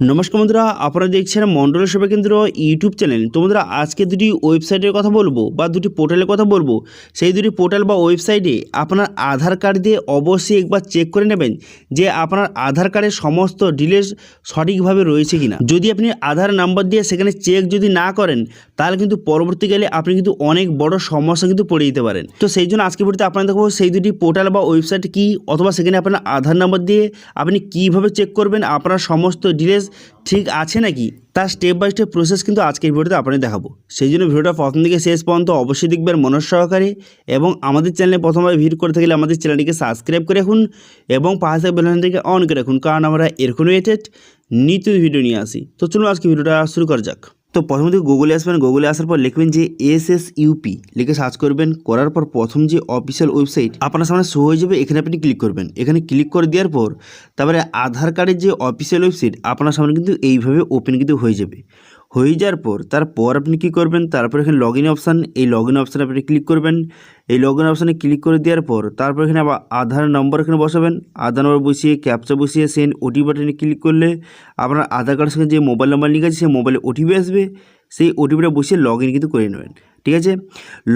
নমস্কার বন্ধুরা, আপনারা দেখছেন মন্ডল সেবা কেন্দ্র ইউটিউব চ্যানেল। তো বন্ধুরা, আজকে দুটি ওয়েবসাইটের কথা বলব বা দুটি পোর্টালের কথা বলব। সেই দুটি পোর্টাল বা ওয়েবসাইটে আপনার আধার কার্ড দিয়ে অবশ্যই একবার চেক করে নেবেন যে আপনার আধার কার্ডের সমস্ত ডিটেলস সঠিকভাবে রয়েছে কিনা। যদি আপনি আধার নাম্বার দিয়ে সেখানে চেক যদি না করেন, তাহলে কিন্তু পরবর্তীকালে আপনি কিন্তু অনেক বড় সমস্যা কিন্তু পড়ে যেতে পারেন। তো সেই জন্য আজকে ভিডিওতে আপনারা দেখব সেই দুটি পোর্টাল বা ওয়েবসাইট কি, অথবা সেখানে আপনার আধার নাম্বার দিয়ে আপনি কীভাবে চেক করবেন, আপনার সমস্ত ডিটেলস ঠিক আছে নাকি? তার স্টেপ বাই স্টেপ প্রসেস কিন্তু আজকের ভিডিওতে আপনাদের দেখাবো। সেই জন্য ভিডিওটা প্রথম থেকে শেষ পর্যন্ত অবশ্যই দেখবেন মনস সহকারে এবং আমাদের চ্যানেলে প্রথমবার ভিড় করতে গেলে আমাদের চ্যানেলটিকে সাবস্ক্রাইব করে রাখুন এবং পাশে বেলনটিকে অন করে রাখুন। কারণ আমরা এরকম রিলেটেড নিত্য ভিডিও নিয়ে আসি। তো চলুন আজকে ভিডিওটা শুরু করা যাক। তো প্রথমে গুগলে আসবেন গুগলে আসার পর লিখবেন যে এস এস ইউপি লিখে সার্চ করবেন, করার পর প্রথম যে অফিসিয়াল ওয়েবসাইট আপনার সামনে শো হয়ে যাবে, এখানে আপনি ক্লিক করবেন। এখানে ক্লিক করে দেওয়ার পর তারপরে আধার কার্ডের যে অফিসিয়াল ওয়েবসাইট আপনার সামনে কিন্তু এইভাবে ওপেন কিন্তু হয়ে যাবে। হয়ে যাওয়ার পর, তারপর আপনি কি করবেন? তারপর এখানে লগ ইন অপশান এই লগ ইন অপশানে আপনি ক্লিক করবেন। এই লগ ইন অপশানে ক্লিক করে দেওয়ার পর, তারপর এখানে আবার আধার নম্বর এখানে বসাবেন। আধার নম্বর বসিয়ে ক্যাপচা বসিয়ে সেন ওটি বাটনে ক্লিক করলে আপনার আধার কার্ডের সঙ্গে যে মোবাইল নাম্বার লিঙ্ক আছে, সেই মোবাইলে ওটিপি আসবে। সেই ওটিপিটা বসিয়ে লগ ইন কিন্তু করে নেবেন। ঠিক আছে?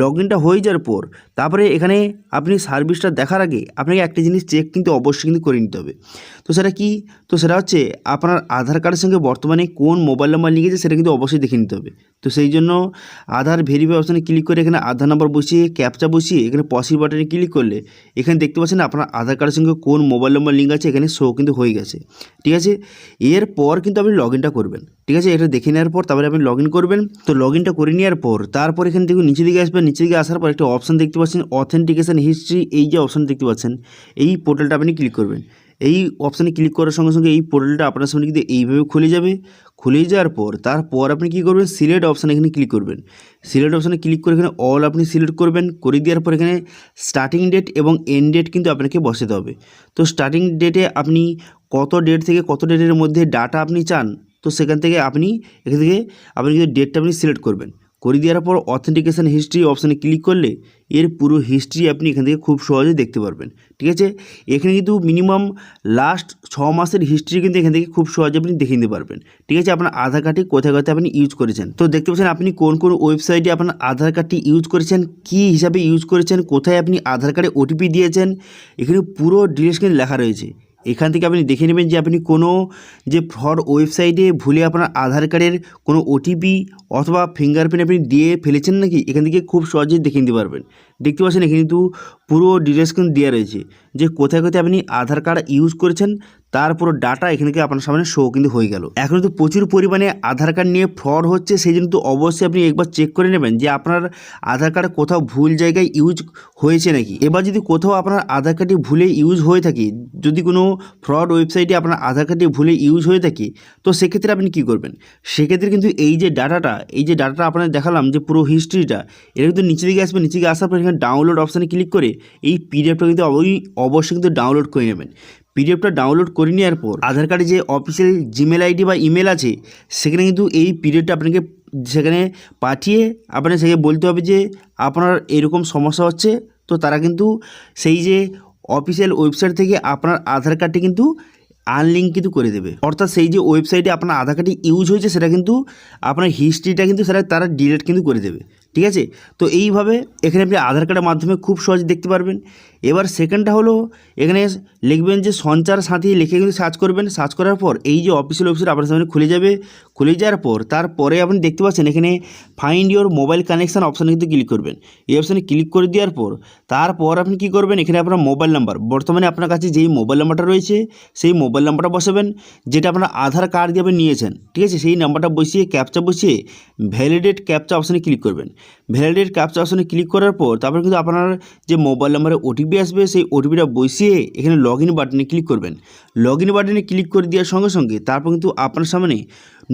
লগ ইনটা হয়ে যাওয়ার পর, তারপরে এখানে আপনি সার্ভিসটা দেখার আগে আপনাকে একটা জিনিস চেক কিন্তু অবশ্যই কিন্তু করে নিতে হবে। তো সেটা কি? তো সেটা হচ্ছে আপনার আধার কার্ডের সঙ্গে বর্তমানে কোন মোবাইল নাম্বার লিখেছে সেটা কিন্তু অবশ্যই দেখে নিতে হবে। তো সেই জন্য আধার ভেরিফাই অপশানে ক্লিক করে এখানে আধার নাম্বার বসিয়ে ক্যাপচা বসিয়ে এখানে পসিভ বাটনে ক্লিক করলে এখানে দেখতে পাচ্ছেন আপনার আধার কার্ডের সঙ্গে কোন মোবাইল নাম্বার লিঙ্ক আছে এখানে শো কিন্তু হয়ে গেছে। ঠিক আছে? এরপর কিন্তু আপনি লগ ইনটা করবেন। ঠিক আছে? এটা দেখে নেওয়ার পর তারপরে আপনি লগ ইন করবেন। তো লগ ইনটা করে নেওয়ার পর তারপর এখান থেকে নিচে দিকে আসবেন নিচে দিকে আসার পর একটা অপশান দেখতে পাচ্ছেন অথেন্টিকেশন হিস্ট্রি এই যে অপশান দেখতে পাচ্ছেন, এই পোর্টালটা আপনি ক্লিক করবেন। এই অপশানে ক্লিক করার সঙ্গে সঙ্গে এই পোর্টালটা আপনার সামনে কিন্তু এইভাবে খুলে যাবে। খুলে যাওয়ার পর, তারপর আপনি কী করবেন সিলেক্ট অপশানে এখানে ক্লিক করবেন। সিলেক্ট অপশানে ক্লিক করে এখানে অল আপনি সিলেক্ট করবেন, করে দেওয়ার পর এখানে স্টার্টিং ডেট এবং এন্ড ডেট কিন্তু আপনাকে বসাতে হবে। তো স্টার্টিং ডেটে আপনি কত ডেট থেকে কত ডেটের মধ্যে ডাটা আপনি চান, তো সেখান থেকে আপনি, এখান থেকে আপনি কিন্তু ডেটটা আপনি সিলেক্ট করবেন। করে দেওয়ার পর অথেন্টিকেশন হিস্ট্রি অপশানে ক্লিক করলে এর পুরো হিস্ট্রি আপনি এখান থেকে খুব সহজে দেখতে পারবেন। ঠিক আছে? এখানে কিন্তু মিনিমাম লাস্ট ছ মাসের হিস্ট্রি কিন্তু এখান থেকে খুব সহজে আপনি দেখে নিতে পারবেন। ঠিক আছে? আপনার আধার কার্ডটি কোথায় কোথায় আপনি ইউজ করেছেন? তো দেখতে পাচ্ছেন আপনি কোন কোন ওয়েবসাইটে আপনার আধার কার্ডটি ইউজ করেছেন, কী হিসাবে ইউজ করেছেন, কোথায় আপনি আধার কার্ডে ওটিপি দিয়েছেন, এখানে পুরো ডিটেলস কিন্তু লেখা রয়েছে। এখান থেকে আপনি দেখে নেবেন যে আপনি কোনো যে ফ্রড ওয়েবসাইটে ভুলে আপনার আধার কার্ডের কোনো ওটিপি অথবা ফিঙ্গারপ্রিন্ট আপনি দিয়ে ফেলেছেন নাকি, এখান থেকে খুব সহজেই দেখে নিতে পারবেন। দেখতে পাচ্ছেন এখানে কিন্তু পুরো ডিটেলস কিন্তু দেওয়া রয়েছে। যে কোথায় কোথায় আপনি আধার কার্ড ইউজ করেছেন, তার পুরো ডাটা এখানে আপনার সামনে শো কিন্তু হয়ে গেল। এখন তো প্রচুর পরিমাণে আধার কার্ড নিয়ে ফ্রড হচ্ছে, সেই জন্য তো অবশ্যই আপনি একবার চেক করে নেবেন যে আপনার আধার কার্ড কোথাও ভুল জায়গায় ইউজ হয়েছে নাকি। এবার যদি কোথাও আপনার আধার কার্ডটি ভুলে ইউজ হয়ে থাকে, যদি কোনো ফ্রড ওয়েবসাইটে আপনার আধার কার্ডটি ভুলে ইউজ হয়ে থাকে, তো সেক্ষেত্রে আপনি কী করবেন? সেক্ষেত্রে কিন্তু এই যে ডাটাটা এই যে ডাটাটা আপনাদের দেখালাম যে পুরো হিস্ট্রিটা এটা কিন্তু নিচে দিকে আসবে নিচে দিকে আসার পর এখানে ডাউনলোড অপশানে ক্লিক করে এই পিডিএফটা কিন্তু অবশ্যই অবশ্যই কিন্তু ডাউনলোড করে নেবেন। পিডিএফটা ডাউনলোড করে নেওয়ার পর আধার কার্ডে যে অফিসিয়াল জিমেল আইডি বা ইমেল আছে, সেখানে কিন্তু এই পিডিএফটা আপনাকে সেখানে পাঠিয়ে আপনার সেখানে বলতে হবে যে আপনার এরকম সমস্যা হচ্ছে, তো তারা কিন্তু সেই যে অফিসিয়াল ওয়েবসাইট থেকে আপনার আধার কার্ডটি কিন্তু আনলিঙ্ক কিন্তু করে দেবে। অর্থাৎ সেই যে ওয়েবসাইটে আপনার আধার কার্ডটি ইউজ হয়েছে, সেটা কিন্তু আপনার হিস্ট্রিটা কিন্তু সেটা তারা ডিলিট কিন্তু করে দেবে। ঠিক আছে? তো এইভাবে এখানে আপনি আধার কার্ডের মাধ্যমে খুব সহজে দেখতে পারবেন। এবার সেকেন্ডটা হলো, এখানে লিখবেন যে সঞ্চার সাথী লিখে কিন্তু সার্চ করবেন। সার্চ করার পর এই যে অফিসিয়াল ওয়েবসাইট আপনার সামনে খুলে যাবে। খুলে যাওয়ার পর তারপরে আপনি দেখতে পাচ্ছেন এখানে ফাইন্ড ইওর মোবাইল কানেকশান অপশানে কিন্তু ক্লিক করবেন। এই অপশানে ক্লিক করে দেওয়ার পর তারপর আপনি কী করবেন? এখানে আপনার মোবাইল নাম্বার বর্তমানে আপনার কাছে যেই মোবাইল নাম্বারটা রয়েছে, সেই মোবাইল নাম্বারটা বসাবেন, যেটা আপনার আধার কার্ড দিয়ে আপনি নিয়েছেন। ঠিক আছে? সেই নাম্বারটা বসিয়ে ক্যাপচা বসিয়ে ভ্যালিডেট ক্যাপচা অপশানে ক্লিক করবেন। ভ্যালিডেট ক্যাপচা অপশানে ক্লিক করার পর তারপর কিন্তু আপনার যে মোবাইল নাম্বারে ওটিপি আসবে, সেই ওটিপিটা বসিয়ে এখানে লগ ইন বাটনে ক্লিক করবেন। লগ ইন বাটনে ক্লিক করে দেওয়ার সঙ্গে সঙ্গে তারপর কিন্তু আপনার সামনে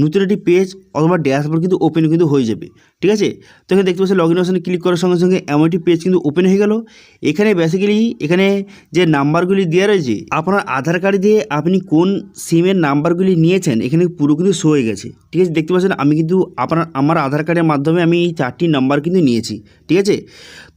নতুন একটি পেজ অথবা ড্যাশবোর্ড কিন্তু ওপেন কিন্তু হয়ে যাবে, ঠিক আছে? তো এখানে দেখতে পাচ্ছেন লগ ইন অপশানে ক্লিক করার সঙ্গে সঙ্গে এমন একটি পেজ কিন্তু ওপেন হয়ে গেল। এখানে বেসিক্যালি এখানে যে নাম্বারগুলি দেওয়া রয়েছে, আপনার আধার কার্ড দিয়ে আপনি কোন সিমের নাম্বারগুলি নিয়েছেন, এখানে পুরো কিন্তু শো হয়ে গেছে, ঠিক আছে? দেখতে পাচ্ছেন আমি কিন্তু আপনার, আমার আধার কার্ডের মাধ্যমে আমি এই চারটি নাম্বার কিন্তু নিয়েছি, ঠিক আছে?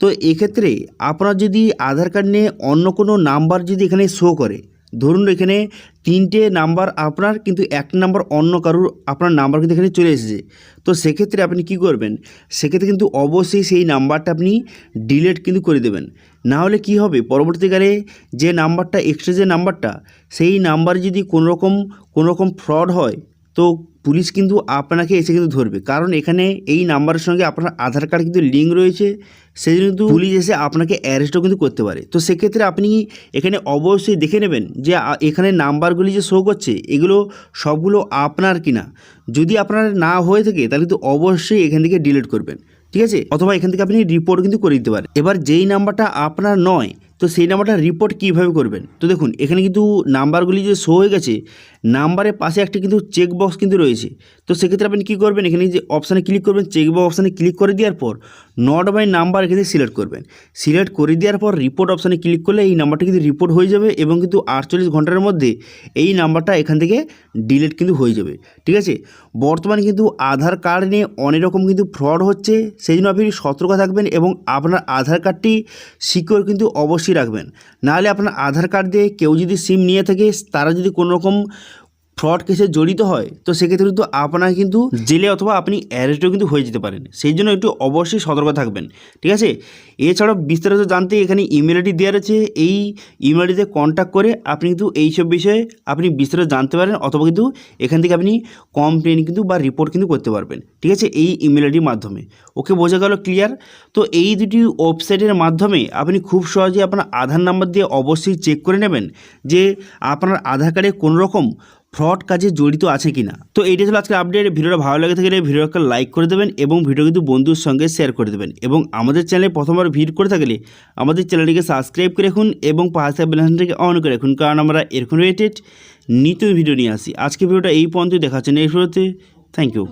তো এক্ষেত্রে আপনার যদি আধার কার্ড নিয়ে অন্য কোনো নাম্বার যদি এখানে শো করে ধরুন এখানে তিনটে নাম্বার আপনার, কিন্তু এক নাম্বার অন্য কারুর আপনার নাম্বার কিন্তু এখানে চলে এসেছে। তো সেক্ষেত্রে আপনি কি করবেন? সেক্ষেত্রে কিন্তু অবশ্যই সেই নাম্বারটা আপনি ডিলেট কিন্তু করে দেবেন। না হলে কি হবে? পরবর্তীকালে যে নাম্বারটা, এক্সট্রা যে নাম্বারটা, সেই নাম্বারে যদি কোনোরকম কোনোরকম কোনো রকম ফ্রড হয়, তো পুলিশ কিন্তু আপনাকে এসে কিন্তু ধরবে। কারণ এখানে এই নাম্বারের সঙ্গে আপনার আধার কার্ড কিন্তু লিঙ্ক রয়েছে। সেই জন্য কিন্তু পুলিশ এসে আপনাকে অ্যারেস্টও কিন্তু করতে পারে। তো সেক্ষেত্রে আপনি এখানে অবশ্যই দেখে নেবেন যে এখানে নাম্বারগুলি যে শো করছে, এগুলো সবগুলো আপনার কিনা। যদি আপনার না হয়ে থাকে, তাহলে কিন্তু অবশ্যই এখান থেকে ডিলিট করবেন। ঠিক আছে? অথবা এখান থেকে আপনি রিপোর্ট কিন্তু করে দিতে পারেন। এবার যেই নাম্বারটা আপনার নয় তো সেই নাম্বারটা রিপোর্ট কীভাবে করবেন? তো দেখুন, এখানে কিন্তু নাম্বারগুলি যে শো হয়ে গেছে, নাম্বারের পাশে একটা কিন্তু চেক বক্স কিন্তু রয়েছে। তো সেক্ষেত্রে আপনি কী করবেন? এখানে যে অপশানে ক্লিক করবেন চেক বক্স অপশানে ক্লিক করে দেওয়ার পর নট বাই নাম্বার এখানে সিলেক্ট করবেন। সিলেক্ট করে দেওয়ার পর রিপোর্ট অপশানে ক্লিক করলে এই নাম্বারটা কিন্তু রিপোর্ট হয়ে যাবে এবং কিন্তু আটচল্লিশ ঘণ্টার মধ্যে এই নাম্বারটা এখান থেকে ডিলিট কিন্তু হয়ে যাবে। ঠিক আছে? বর্তমানে কিন্তু আধার কার্ড নিয়ে অনেক রকম কিন্তু ফ্রড হচ্ছে। সেই জন্য আপনি সতর্ক থাকবেন এবং আপনার আধার কার্ডটি সিকিওর কিন্তু অবশ্যই রাখবেন। নাহলে আপনার আধার কার্ড দিয়ে কেউ যদি সিম নিয়ে থাকে, তারা যদি কোনো রকম ফ্রড কেসে জড়িত হয়, তো সেক্ষেত্রে কিন্তু আপনার কিন্তু জেলে অথবা আপনি অ্যারেস্টও কিন্তু হয়ে যেতে পারেন। সেই জন্য একটু অবশ্যই সতর্ক থাকবেন, ঠিক আছে? এছাড়াও বিস্তারিত জানতে এখানে ইমেল আইডি দেওয়া রয়েছে, এই ইমেল আইডিতে কন্ট্যাক্ট করে আপনি কিন্তু এইসব বিষয়ে আপনি বিস্তারিত জানতে পারেন অথবা কিন্তু এখান থেকে আপনি কমপ্লেন কিন্তু বা রিপোর্ট কিন্তু করতে পারবেন, ঠিক আছে? এই ইমেল আইডির মাধ্যমে। ওকে, বোঝা গেল ক্লিয়ার তো এই দুটি ওয়েবসাইটের মাধ্যমে আপনি খুব সহজে আপনার আধার নাম্বার দিয়ে অবশ্যই চেক করে নেবেন যে আপনার আধার কার্ডে কোনো রকম ফ্রড কাজে জড়িত আছে কিনা? তো এইটা ছিল আজকে আপডেট ভিডিওটা ভালো লাগে থাকলে ভিডিওটাকে লাইক করে দেবেন এবং ভিডিও কিন্তু বন্ধুর সঙ্গে শেয়ার করে দেবেন। এবং আমাদের চ্যানেলে প্রথমবার ভিড় করে থাকলে আমাদের চ্যানেলটিকে সাবস্ক্রাইব করে রাখুন এবং পাশে বেলানটিকে অন করে রাখুন। কারণ আমরা এরকম রিলেটেড নিত্য ভিডিও নিয়ে আসি। আজকে ভিডিওটা এই পর্যন্ত দেখাচ্ছেন এই ভিডিওতে থ্যাংক ইউ